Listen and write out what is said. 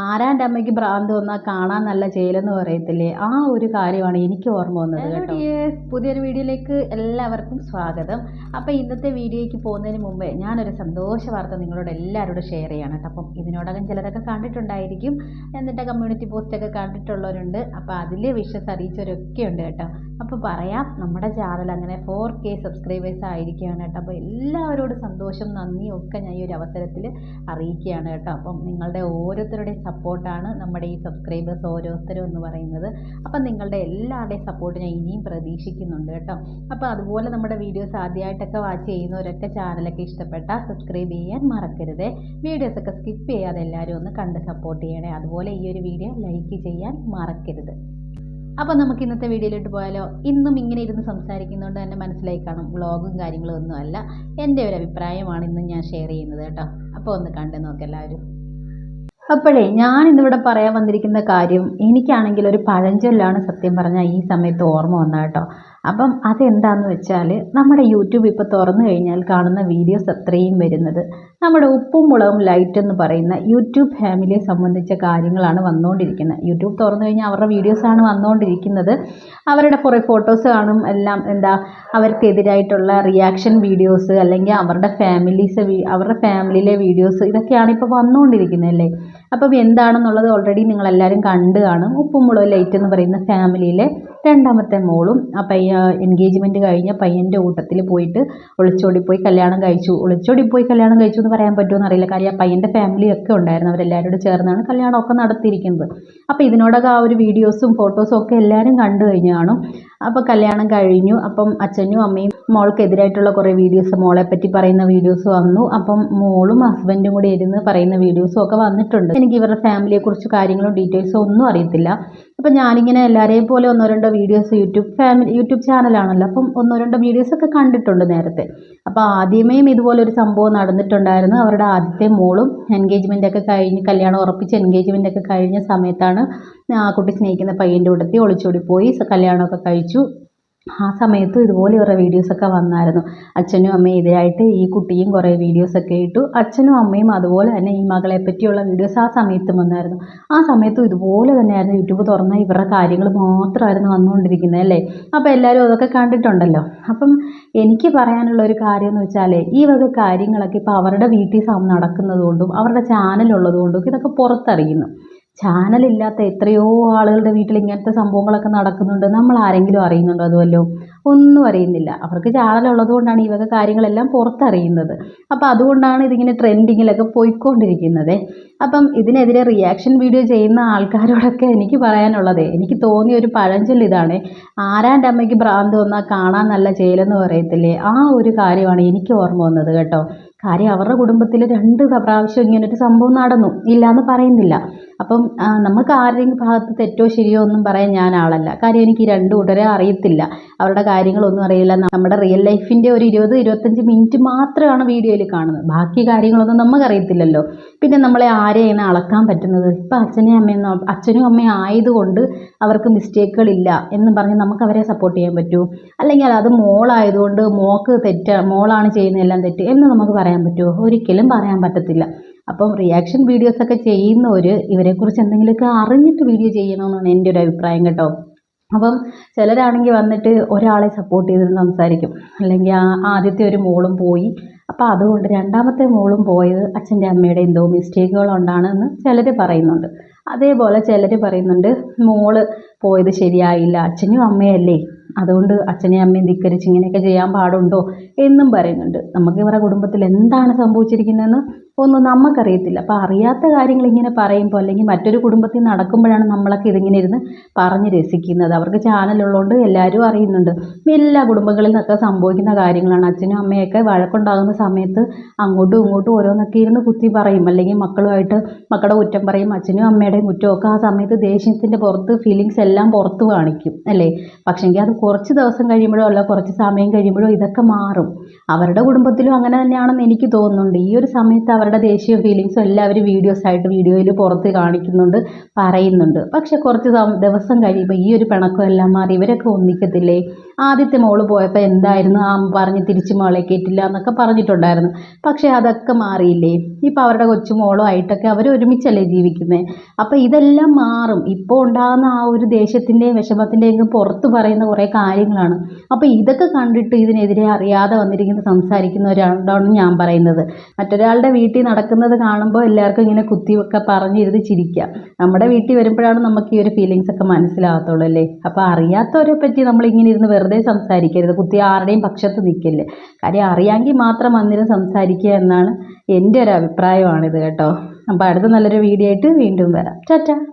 ആരാന്റെ അമ്മയ്ക്ക് ഭ്രാന്ത് വന്നാൽ കാണാൻ നല്ല ചേലെന്ന് പറയത്തില്ലേ? ആ ഒരു കാര്യമാണ് എനിക്ക് ഓർമ്മ വന്നത് കേട്ടോ. പുതിയൊരു വീഡിയോയിലേക്ക് എല്ലാവർക്കും സ്വാഗതം. അപ്പോൾ ഇന്നത്തെ വീഡിയോയ്ക്ക് പോകുന്നതിന് മുമ്പേ ഞാനൊരു സന്തോഷ വാർത്ത നിങ്ങളോട് എല്ലാവരോടും ഷെയർ ചെയ്യണം കേട്ടോ. അപ്പം ഇതിനോടകം ചിലരൊക്കെ കണ്ടിട്ടുണ്ടായിരിക്കും. എന്നിട്ട് കമ്മ്യൂണിറ്റി പോസ്റ്റൊക്കെ കണ്ടിട്ടുള്ളവരുണ്ട്. അപ്പോൾ അതിൽ വിഷസ് അറിയിച്ചവരൊക്കെ ഉണ്ട് കേട്ടോ. അപ്പോൾ പറയാം നമ്മുടെ ചാനൽ അങ്ങനെ ഫോർ കെ സബ്സ്ക്രൈബേഴ്സ് ആയിരിക്കുകയാണ് കേട്ടോ. അപ്പോൾ എല്ലാവരോടും സന്തോഷം നന്ദിയും ഒക്കെ ഞാൻ ഈ ഒരു അവസരത്തിൽ അറിയിക്കുകയാണ് കേട്ടോ. അപ്പം നിങ്ങളുടെ ഓരോരുത്തരുടെയും സപ്പോർട്ടാണ് നമ്മുടെ ഈ സബ്സ്ക്രൈബേഴ്സ് ഓരോരുത്തരും എന്ന് പറയുന്നത്. അപ്പം നിങ്ങളുടെ എല്ലാവരുടെയും സപ്പോർട്ട് ഞാൻ ഇനിയും പ്രതീക്ഷിക്കുന്നുണ്ട് കേട്ടോ. അപ്പോൾ അതുപോലെ നമ്മുടെ വീഡിയോസ് ആദ്യമായിട്ടൊക്കെ വാച്ച് ചെയ്യുന്നവരൊക്കെ ചാനലൊക്കെ ഇഷ്ടപ്പെട്ടാൽ സബ്സ്ക്രൈബ് ചെയ്യാൻ മറക്കരുത്. വീഡിയോസൊക്കെ സ്കിപ്പ് ചെയ്യാതെ എല്ലാവരും ഒന്ന് കണ്ട് സപ്പോർട്ട് ചെയ്യണേ. അതുപോലെ ഈ ഒരു വീഡിയോ ലൈക്ക് ചെയ്യാൻ മറക്കരുത്. അപ്പോൾ നമുക്ക് ഇന്നത്തെ വീഡിയോയിലോട്ട് പോയാലോ? ഇന്നും ഇങ്ങനെ ഇരുന്ന് സംസാരിക്കുന്നതുകൊണ്ട് തന്നെ മനസ്സിലായി കാണും. വ്ളോഗും കാര്യങ്ങളും ഒന്നുമല്ല. എന്റെ ഒരു അഭിപ്രായമാണ് ഇന്ന് ഞാൻ ഷെയർ ചെയ്യുന്നത് കേട്ടോ. അപ്പോൾ ഒന്ന് കണ്ടു നോക്കാം എല്ലാവരും. അപ്പോഴേ ഞാൻ ഇന്നിവിടെ പറയാൻ വന്നിരിക്കുന്ന കാര്യം എനിക്കാണെങ്കിൽ ഒരു പഴഞ്ചൊല്ലാണ് സത്യം പറഞ്ഞാൽ ഈ സമയത്ത് ഓർമ്മ വന്നത് കേട്ടോ. അപ്പം അതെന്താണെന്ന് വെച്ചാൽ നമ്മുടെ യൂട്യൂബ് ഇപ്പോൾ തുറന്നു കഴിഞ്ഞാൽ കാണുന്ന വീഡിയോസ് അത്രയും വരുന്നത്. നമ്മുടെ ഉപ്പും മുളകും ലൈറ്റ് എന്ന് പറയുന്ന യൂട്യൂബ് ഫാമിലിയെ സംബന്ധിച്ച കാര്യങ്ങളാണ് വന്നുകൊണ്ടിരിക്കുന്നത്. യൂട്യൂബ് തുറന്നു കഴിഞ്ഞാൽ അവരുടെ വീഡിയോസാണ് വന്നുകൊണ്ടിരിക്കുന്നത്. അവരുടെ കുറേ ഫോട്ടോസ് കാണും. എല്ലാം എന്താ അവർക്കെതിരായിട്ടുള്ള റിയാക്ഷൻ വീഡിയോസ് അല്ലെങ്കിൽ അവരുടെ ഫാമിലീസ് അവരുടെ ഫാമിലിയിലെ വീഡിയോസ് ഇതൊക്കെയാണ് ഇപ്പോൾ വന്നുകൊണ്ടിരിക്കുന്നത് അല്ലേ? അപ്പം എന്താണെന്നുള്ളത് ഓൾറെഡി നിങ്ങളെല്ലാവരും കണ്ടു കാണും. ഉപ്പും മുളകും ലൈറ്റ് എന്ന് പറയുന്ന ഫാമിലിയിലെ രണ്ടാമത്തെ മോളും ആ പയ്യ എൻഗേജ്മെന്റ് കഴിഞ്ഞ പയ്യന്റെ കൂട്ടത്തിൽ പോയിട്ട് ഒളിച്ചോടി പോയി കല്യാണം കഴിച്ചു. ഒളിച്ചോടി പോയി കല്യാണം കഴിച്ചു എന്ന് പറയാൻ പറ്റുമോ അറിയില്ല കാര്യം ആ പയ്യന്റെ ഫാമിലിയൊക്കെ ഉണ്ടായിരുന്നു. അവരെല്ലാവരും കൂടെ ചേർന്നാണ് കല്യാണമൊക്കെ നടത്തിയിരിക്കുന്നത്. അപ്പോൾ ഇതിനോടൊക്കെ ആ ഒരു വീഡിയോസും ഫോട്ടോസും ഒക്കെ എല്ലാവരും കണ്ടു കഴിഞ്ഞാണ് കാണും അപ്പോൾ കല്യാണം കഴിഞ്ഞു. അപ്പം അച്ഛനും അമ്മയും മോൾക്കെതിരായിട്ടുള്ള കുറേ വീഡിയോസ് മോളെ പറ്റി പറയുന്ന വീഡിയോസ് വന്നു. അപ്പം മോളും ഹസ്ബൻഡും കൂടി ഇരുന്ന് പറയുന്ന വീഡിയോസും ഒക്കെ വന്നിട്ടുണ്ട്. എനിക്ക് ഇവരുടെ ഫാമിലിയെക്കുറിച്ച് കാര്യങ്ങളും ഡീറ്റെയിൽസും ഒന്നും അറിയത്തില്ല. അപ്പം ഞാനിങ്ങനെ എല്ലാവരെയും പോലെ ഒന്നോ രണ്ടോ വീഡിയോസ് യൂട്യൂബ് ഫാമിലി യൂട്യൂബ് ചാനലാണല്ലോ അപ്പം ഒന്നോ രണ്ടോ വീഡിയോസ് ഒക്കെ കണ്ടിട്ടുണ്ട് നേരത്തെ. അപ്പോൾ ആദ്യമേയും ഇതുപോലൊരു സംഭവം നടന്നിട്ടുണ്ടായിരുന്നു. അവരുടെ ആദ്യത്തെ മോളും എൻഗേജ്മെന്റ് ഒക്കെ കഴിഞ്ഞ് കല്യാണം ഉറപ്പിച്ച് ഒക്കെ കഴിഞ്ഞ സമയത്താണ് ആ കുട്ടി സ്നേഹിക്കുന്ന പയ്യന്റെ കൂട്ടത്തിൽ ഒളിച്ചോടി പോയി കല്യാണമൊക്കെ കഴിച്ചു. ആ സമയത്തും ഇതുപോലെ കുറേ വീഡിയോസൊക്കെ വന്നായിരുന്നു. അച്ഛനും അമ്മയും എതിരായിട്ട് ഈ കുട്ടിയും കുറേ വീഡിയോസൊക്കെ ഇട്ടു. അച്ഛനും അമ്മയും അതുപോലെ തന്നെ ഈ മകളെ പറ്റിയുള്ള വീഡിയോസ് ആ സമയത്തും വന്നായിരുന്നു. ആ സമയത്തും ഇതുപോലെ തന്നെയായിരുന്നു യൂട്യൂബ് തുറന്ന ഇവരുടെ കാര്യങ്ങൾ മാത്രമായിരുന്നു വന്നുകൊണ്ടിരിക്കുന്നത് അല്ലേ? അപ്പോൾ എല്ലാവരും അതൊക്കെ കണ്ടിട്ടുണ്ടല്ലോ. അപ്പം എനിക്ക് പറയാനുള്ള ഒരു കാര്യം എന്ന് വെച്ചാൽ ഈ വക കാര്യങ്ങളൊക്കെ ഇപ്പോൾ അവരുടെ വീട്ടിൽ നടക്കുന്നത് കൊണ്ടും അവരുടെ ചാനലുള്ളത് കൊണ്ടും ഇതൊക്കെ പുറത്തറിയുന്നു. ചാനലില്ലാത്ത എത്രയോ ആളുകളുടെ വീട്ടിൽ ഇങ്ങനത്തെ സംഭവങ്ങളൊക്കെ നടക്കുന്നുണ്ട്. നമ്മൾ ആരെങ്കിലും അറിയുന്നുണ്ടോ അതുമല്ലോ ഒന്നും അറിയുന്നില്ല. അവർക്ക് ചാനലുള്ളത് കൊണ്ടാണ് ഈ വക കാര്യങ്ങളെല്ലാം പുറത്തറിയുന്നത്. അപ്പോൾ അതുകൊണ്ടാണ് ഇതിങ്ങനെ ട്രെൻഡിങ്ങിലൊക്കെ പോയിക്കൊണ്ടിരിക്കുന്നത്. അപ്പം ഇതിനെതിരെ റിയാക്ഷൻ വീഡിയോ ചെയ്യുന്ന ആൾക്കാരോടൊക്കെ എനിക്ക് പറയാനുള്ളത് എനിക്ക് തോന്നിയ ഒരു പഴഞ്ചൊല്ല് ഇതാണ്. ആരാന്റെ അമ്മയ്ക്ക് ഭ്രാന്ത് വന്നാൽ കാണാൻ നല്ല ചേലെന്ന് പറയത്തില്ലേ? ആ ഒരു കാര്യമാണ് എനിക്ക് ഓർമ്മ വന്നത് കേട്ടോ. കാര്യം അവരുടെ കുടുംബത്തിൽ രണ്ട് പ്രാവശ്യം ഇങ്ങനൊരു സംഭവം നടന്നു. ഇല്ലയെന്ന് പറയുന്നില്ല. അപ്പം നമുക്ക് ആരുടെയും ഭാഗത്ത് തെറ്റോ ശരിയോ ഒന്നും പറയാൻ ഞാൻ ആളല്ല. കാര്യം എനിക്ക് രണ്ട് കൂട്ടരെ അറിയത്തില്ല. അവരുടെ കാര്യങ്ങളൊന്നും അറിയില്ല. നമ്മുടെ റിയൽ ലൈഫിന്റെ ഒരു ഇരുപത് ഇരുപത്തഞ്ച് മിനിറ്റ് മാത്രമാണ് വീഡിയോയിൽ കാണുന്നത്. ബാക്കി കാര്യങ്ങളൊന്നും നമുക്ക് നമുക്കറിയത്തില്ലല്ലോ പിന്നെ നമ്മളെ ആരെയാണ് അളക്കാൻ പറ്റുന്നത്? ഇപ്പം അച്ഛനെയും അമ്മയും അച്ഛനും അമ്മയും ആയതുകൊണ്ട് അവർക്ക് മിസ്റ്റേക്കുകളില്ല എന്ന് പറഞ്ഞ് നമുക്ക് അവരെ സപ്പോർട്ട് ചെയ്യാൻ പറ്റുമോ അല്ലെങ്കിൽ അത് മോളായതുകൊണ്ട് മോക്ക് തെറ്റ മോളാണ് ചെയ്യുന്നതെല്ലാം തെറ്റ് എന്ന് നമുക്ക് പറയാൻ പറ്റുമോ? ഒരിക്കലും പറയാൻ പറ്റത്തില്ല. അപ്പം റിയാക്ഷൻ വീഡിയോസൊക്കെ ചെയ്യുന്നവർ ഇവരെക്കുറിച്ച് എന്തെങ്കിലുമൊക്കെ അറിഞ്ഞിട്ട് വീഡിയോ ചെയ്യണമെന്നാണ് എന്റെ ഒരു അഭിപ്രായം കേട്ടോ. അപ്പം ചിലരാണെങ്കിൽ വന്നിട്ട് ഒരാളെ സപ്പോർട്ട് ചെയ്തിട്ട് സംസാരിക്കും. അല്ലെങ്കിൽ ആ ആദ്യത്തെ ഒരു മോളും പോയി. അപ്പോൾ അതുകൊണ്ട് രണ്ടാമത്തെ മോളും പോയത് അച്ഛന്റെ അമ്മയുടെ എന്തോ മിസ്റ്റേക്കുകൾ കൊണ്ടാണെന്ന് ചിലർ പറയുന്നുണ്ട്. അതേപോലെ ചിലർ പറയുന്നുണ്ട് മോൾ പോയത് ശരിയായില്ല. അച്ഛനും അമ്മയല്ലേ? അതുകൊണ്ട് അച്ഛനെയും അമ്മയും ധിക്കരിച്ച് ഇങ്ങനെയൊക്കെ ചെയ്യാൻ പാടുണ്ടോ എന്നും പറയുന്നുണ്ട്. നമുക്ക് ഇവരുടെ കുടുംബത്തിൽ എന്താണ് സംഭവിച്ചിരിക്കുന്നതെന്ന് ഒന്നും നമുക്കറിയത്തില്ല. അപ്പോൾ അറിയാത്ത കാര്യങ്ങൾ ഇങ്ങനെ പറയുമ്പോൾ അല്ലെങ്കിൽ മറ്റൊരു കുടുംബത്തിൽ നടക്കുമ്പോഴാണ് നമ്മളൊക്കെ ഇതിങ്ങനെ ഇരുന്ന് പറഞ്ഞ് രസിക്കുന്നത്. അവർക്ക് ചാനലുള്ളതുകൊണ്ട് എല്ലാവരും അറിയുന്നുണ്ട്. എല്ലാ കുടുംബങ്ങളിൽ നിന്നൊക്കെ സംഭവിക്കുന്ന കാര്യങ്ങളാണ്. അച്ഛനും അമ്മയൊക്കെ വഴക്കുണ്ടാകുന്ന സമയത്ത് അങ്ങോട്ടും ഇങ്ങോട്ടും ഓരോന്നൊക്കെ ഇരുന്ന് കുത്തി പറയും. അല്ലെങ്കിൽ മക്കളുമായിട്ട് മക്കളുടെ കുറ്റം പറയും. അച്ഛനും അമ്മയുടെയും കുറ്റമൊക്കെ ആ സമയത്ത് ദേഷ്യത്തിന്റെ പുറത്ത് ഫീലിങ്സ് എല്ലാം പുറത്ത് കാണിക്കും. അല്ലേ? പക്ഷേങ്കിൽ അത് കുറച്ച് ദിവസം കഴിയുമ്പോഴോ അല്ല കുറച്ച് സമയം കഴിയുമ്പോഴോ ഇതൊക്കെ മാറും. അവരുടെ കുടുംബത്തിലും അങ്ങനെ തന്നെയാണെന്ന് എനിക്ക് തോന്നുന്നുണ്ട്. ഈ ഒരു സമയത്ത് അവരുടെ ദേഷ്യവും ഫീലിങ്സും എല്ലാവരും വീഡിയോസ് ആയിട്ട് വീഡിയോയിൽ പുറത്ത് കാണിക്കുന്നുണ്ട് പറയുന്നുണ്ട്. പക്ഷെ കുറച്ച് ദിവസം കഴിയുമ്പോൾ ഈ ഒരു പിണക്കം എല്ലാം മാറി. ഇവരൊക്കെ ഒന്നിക്കത്തില്ലേ? ആദ്യത്തെ മോൾ പോയപ്പോൾ എന്തായിരുന്നു? ആ പറഞ്ഞ് തിരിച്ച് മോളെ കയറ്റില്ല എന്നൊക്കെ പറഞ്ഞിട്ടുണ്ടായിരുന്നു. പക്ഷേ അതൊക്കെ മാറിയില്ലേ? ഇപ്പോൾ അവരുടെ കൊച്ചു കൊച്ചുമോളും ആയിട്ടൊക്കെ അവർ ഒരുമിച്ചല്ലേ ജീവിക്കുന്നത് അപ്പോൾ ഇതെല്ലാം മാറും. ഇപ്പോൾ ഉണ്ടാകുന്ന ആ ഒരു ദേഷ്യത്തിന്റെയും വിഷമത്തിന്റെയും പുറത്ത് പറയുന്ന കുറേ കാര്യങ്ങളാണ്. അപ്പോൾ ഇതൊക്കെ കണ്ടിട്ട് ഇതിനെതിരെ അറിയാതെ വന്നിരിക്കുന്ന സംസാരിക്കുന്നവരാണ് ഞാൻ പറയുന്നത്. മറ്റൊരാളുടെ വീട്ടിൽ നടക്കുന്നത് കാണുമ്പോൾ എല്ലാവർക്കും ഇങ്ങനെ കുത്തിയൊക്കെ പറഞ്ഞിരുന്ന് ചിരിക്കുക. നമ്മുടെ വീട്ടിൽ വരുമ്പോഴാണ് നമുക്ക് ഈ ഒരു ഫീലിങ്സ് ഒക്കെ മനസ്സിലാകത്തുള്ളൂ അല്ലേ? അപ്പോൾ അറിയാത്തവരെ പറ്റി നമ്മൾ ഇങ്ങനെ ഇരുന്ന് വെറുതെ സംസാരിക്കരുത്. കുത്തി ആരുടെയും പക്ഷത്ത് നിൽക്കില്ല. കാര്യം അറിയാമെങ്കിൽ മാത്രം അന്നേരം സംസാരിക്കുക എന്നാണ് എന്റെ ഒരു അഭിപ്രായമാണിത് കേട്ടോ. അപ്പോൾ അടുത്ത നല്ലൊരു വീഡിയോ ആയിട്ട് വീണ്ടും വരാം. ടാറ്റാ.